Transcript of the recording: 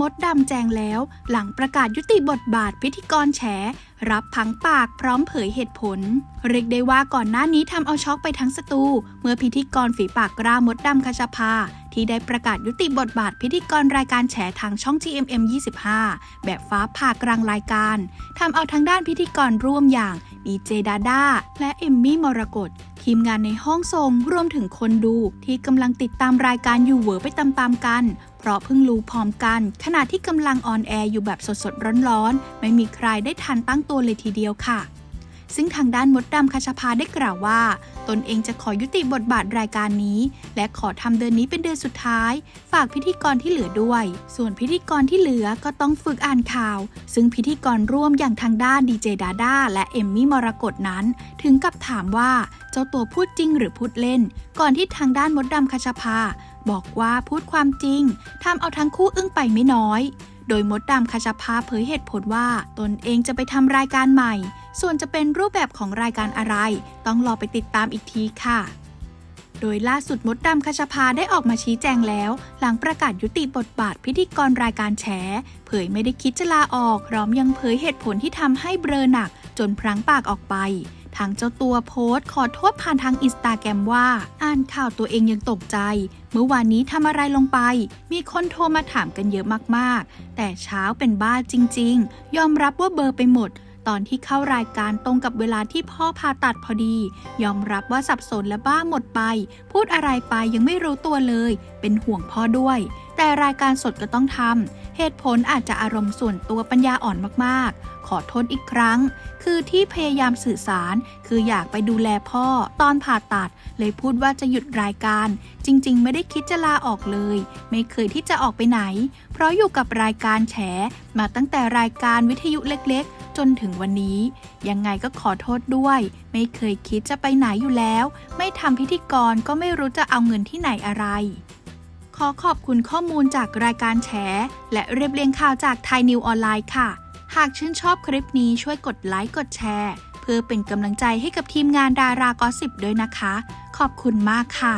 มดดำแจงแล้ว หลังประกาศยุติบทบาทพิธีกรแฉ รับพังปากพร้อมเผยเหตุผล เรียกได้ว่าก่อนหน้านี้ทำเอาช็อกไปทั้งสตู เมื่อพิธีกรฝีปากกล้ามดดำคชาภาที่ได้ประกาศยุติบทบาทพิธีกรรายการแฉทางช่อง GMM 25 แบบฟ้าผ่ากลางรายการทำเอาทางด้านพิธีกรร่วมอย่างดีเจดาด้าและเอมมี่มรกต ทีมงานในห้องส่งรวมถึงคนดูที่กำลังติดตามรายการอยู่เหวอไปตามๆกัน เพราะเพิ่งรู้พร้อมกัน ขณะที่กำลังออนแอร์อยู่แบบสดๆร้อนๆ ไม่มีใครได้ทันตั้งตัวเลยทีเดียวค่ะซึ่งทางด้านมดดำคชภาได้กล่าวว่า ตนเองจะขอยุติบทบาทรายการนี้ และขอทำเดือนนี้เป็นเดือนสุดท้าย ฝากพิธีกรที่เหลือด้วย ส่วนพิธีกรที่เหลือก็ต้องฝึกอ่านข่าว ซึ่งพิธีกรร่วมอย่างทางด้านดีเจดาด้าและเอมมี่มรกตนั้น ถึงกับถามว่า จ้าตัวพูดจริงหรือพูดเล่น ก่อนที่ทางด้านมดดำคชภา บอกว่าพูดความจริงทำเอาทั้งคู่อึ้งไปไม่น้อย โดยมดดำคชภาเผยเหตุผลว่า ตนเองจะไปทำรายการใหม่ ส่วนจะเป็นรูปแบบของรายการอะไร ต้องรอไปติดตามอีกทีค่ะโดยล่าสุดมดดำคชภาได้ออกมาชี้แจงแล้ว หลังประกาศยุติบทบาทพิธีกรรายการแฉ เผยไม่ได้คิดจะลาออกพร้อมยังเผยเหตุผลที่ทำให้เบลอหนัก จนพลั้งปากออกไป ทางเจ้าตัวโพสต์ขอโทษผ่านทางอินสตาแกรมว่า อ่านข่าวตัวเองยังตกใจ เมื่อวานนี้ทำอะไรลงไป มีคนโทรมาถามกันเยอะมากๆ แต่เช้าเป็นบ้าจริง ๆ ยอมรับว่าเบอร์ไปหมดตอนที่เข้ารายการตรงกับเวลาที่พ่อผ่าตัดพอดี ยอมรับว่าสับสนและบ้าหมดไป พูดอะไรไปยังไม่รู้ตัวเลย เป็นห่วงพ่อด้วย แต่รายการสดก็ต้องทำ เหตุผลอาจจะอารมณ์ส่วนตัวปัญญาอ่อนมากๆ ขอโทษอีกครั้ง คือที่พยายามสื่อสาร คืออยากไปดูแลพ่อ ตอนผ่าตัด เลยพูดว่าจะหยุดรายการ จริง ๆ ไม่ได้คิดจะลาออกเลย ไม่เคยที่จะออกไปไหน เพราะอยู่กับรายการแฉ มาตั้งแต่รายการวิทยุเล็กๆ จนถึงวันนี้ ยังไงก็ขอโทษด้วย ไม่เคยคิดจะไปไหนอยู่แล้ว ไม่ทำพิธีกรก็ไม่รู้จะเอาเงินที่ไหนอะไร ขอขอบคุณข้อมูลจากรายการแฉ และเรียบเรียงข่าวจากไทยนิวออนไลน์ค่ะ หากชื่นชอบคลิปนี้ช่วยกดไลค์กดแชร์ เพื่อเป็นกำลังใจให้กับทีมงานดารากอสิบด้วยนะคะ ขอบคุณมากค่ะ